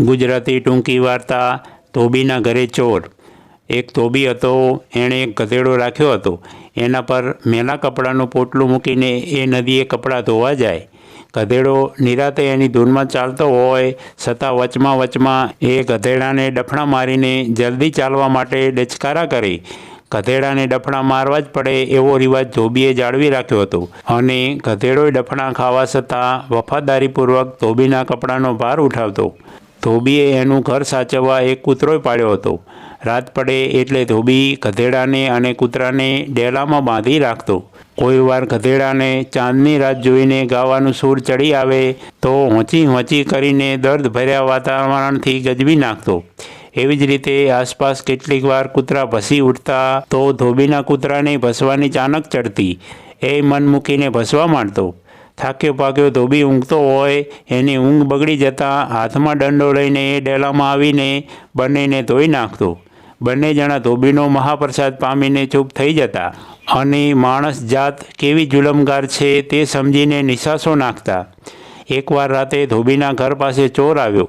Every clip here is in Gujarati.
ગુજરાતી ટૂંકી વાર્તા, ધોબીના ઘરે ચોર. એક ધોબી હતો, એણે એક ગધેડો રાખ્યો હતો. એના પર મેલા કપડાનું પોટલું મૂકીને એ નદીએ કપડાં ધોવા જાય. ગધેડો નિરાતે એની ધૂનમાં ચાલતો હોય છતાં વચમાં વચમાં એ ગધેડાને ડફણા મારીને જલ્દી ચાલવા માટે ડચકારા કરે. ગધેડાને ડફણા મારવા જ પડે એવો રિવાજ ધોબીએ જાળવી રાખ્યો હતો. અને ગધેડોય ડફણા ખાવા છતાં વફાદારીપૂર્વક ધોબીના કપડાનો ભાર ઉઠાવતો. ધોબીએ એનું ઘર સાચવવા એક કૂતરોય પાડ્યો હતો. રાત પડે એટલે ધોબી ગધેડાને અને કૂતરાને ડેલામાં બાંધી રાખતો. કોઈ વાર ગધેડાને ચાંદની રાત જોઈને ગાવાનું સૂર ચડી આવે તો હોંચી હોંચી કરીને દર્દ ભર્યા વાતાવરણથી ગજવી નાખતો. એવી જ રીતે આસપાસ કેટલીક વાર કૂતરા ભસી ઉઠતા તો ધોબીના કૂતરાને ભસવાની ચાનક ચડતી. એ મન મૂકીને ભસવા માંડતો. થાક્યો પાક્યો ધોબી ઊંઘતો હોય, એની ઊંઘ બગડી જતાં હાથમાં દંડો લઈને એ ડેલામાં આવીને બંનેને ધોઈ નાખતો. બંને જણા ધોબીનો મહાપ્રસાદ પામીને ચૂપ થઈ જતા. અને માણસ જાત કેવી જુલમગાર છે તે સમજીને નિશાસો નાખતા. એકવાર રાતે ધોબીના ઘર પાસે ચોર આવ્યો.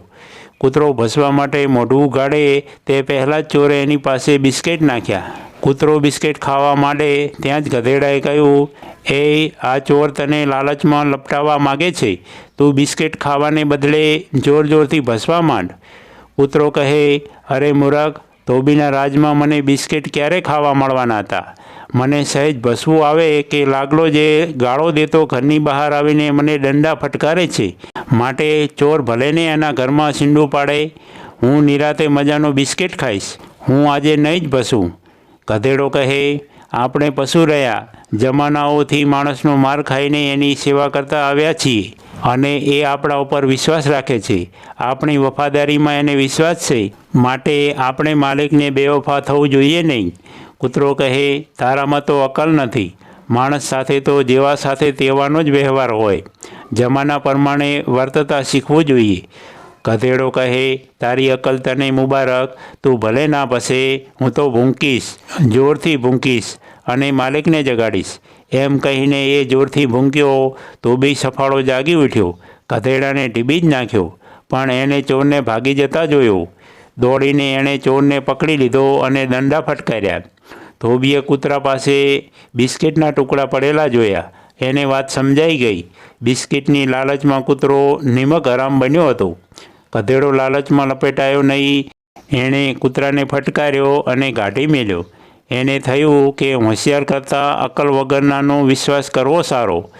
કૂતરો ભસવા માટે મોઢું ઉગાડે તે પહેલાં જ ચોરે એની પાસે બિસ્કિટ નાખ્યા. કૂતરો બિસ્કિટ ખાવા માંડે ત્યાં જ ગધેડાએ કહ્યું, એ, આ ચોર તને લાલચમાં લપટાવવા માગે છે. તું બિસ્કિટ ખાવાને બદલે જોર જોરથી ભસવા માંડ. કૂતરો કહે, અરે મુરખ, ધોબીના રાજમાં મને બિસ્કિટ ક્યારે ખાવા મળવાના હતા? મને સહેજ ભસવું આવે કે લાગલો જે ગાળો દેતો ઘરની બહાર આવીને મને દંડા ફટકારે છે. માટે ચોર ભલેને એના ઘરમાં સીંડું પાડે. હું નિરાતે મજાનો બિસ્કિટ ખાઈશ. હું આજે નહીં જ ભસું. ગધેડો કહે, આપણે પશુ રહ્યા, જમાનાઓથી માણસનો માર ખાઈને એની સેવા કરતા આવ્યા છીએ અને એ આપણા ઉપર વિશ્વાસ રાખે છે. આપણી વફાદારીમાં એને વિશ્વાસ છે. માટે આપણે માલિકને બેવફા થવું જોઈએ નહીં. કૂતરો કહે, તારામાં તો અકલ નથી. માણસ સાથે તો જેવા સાથે તેવાનો જ વ્યવહાર હોય. જમાના પ્રમાણે વર્તતા શીખવું જોઈએ. ગધેડો કહે, તારી અકલ તને મુબારક, તું ભલે ના પસે, હું તો ભૂંકીશ, જોરથી ભૂંકીશ અને માલિકને જગાડીશ. એમ કહીને એ જોરથી ભૂંક્યો, તો બી સફાળો જાગી ઉઠ્યો, ગધેડાને ટીબી જ નાખ્યો, પણ એને ચોરને ભાગી જતા જોયો. દોડીને એણે ચોરને પકડી લીધો અને દંડા ફટકાર્યા. ધોબીએ કૂતરા પાસે બિસ્કિટના ટુકડા પડેલા જોયા. એને વાત સમજાઈ ગઈ. બિસ્કિટની લાલચમાં કૂતરો નિમક હરામ બન્યો હતો. ગધેડો લાલચમાં લપેટાયો નહીં. એણે કૂતરાને ફટકાર્યો અને ગાઢી મેલ્યો. એને થયું કે હોશિયાર કરતાં અકલ વગરનાનો વિશ્વાસ કરવો સારો.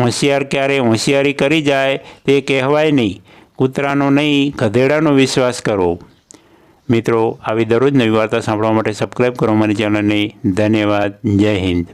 હોશિયાર ક્યારે હોશિયારી કરી જાય તે કહેવાય નહીં. કૂતરાનો નહીં, ગધેડાનો વિશ્વાસ કરવો મિત્રો, આવી દરરોજ નવી વાર્તા સાંભળવા માટે સબસ્ક્રાઈબ કરો મારી ચેનલને ધન્યવાદ. જય હિન્દ.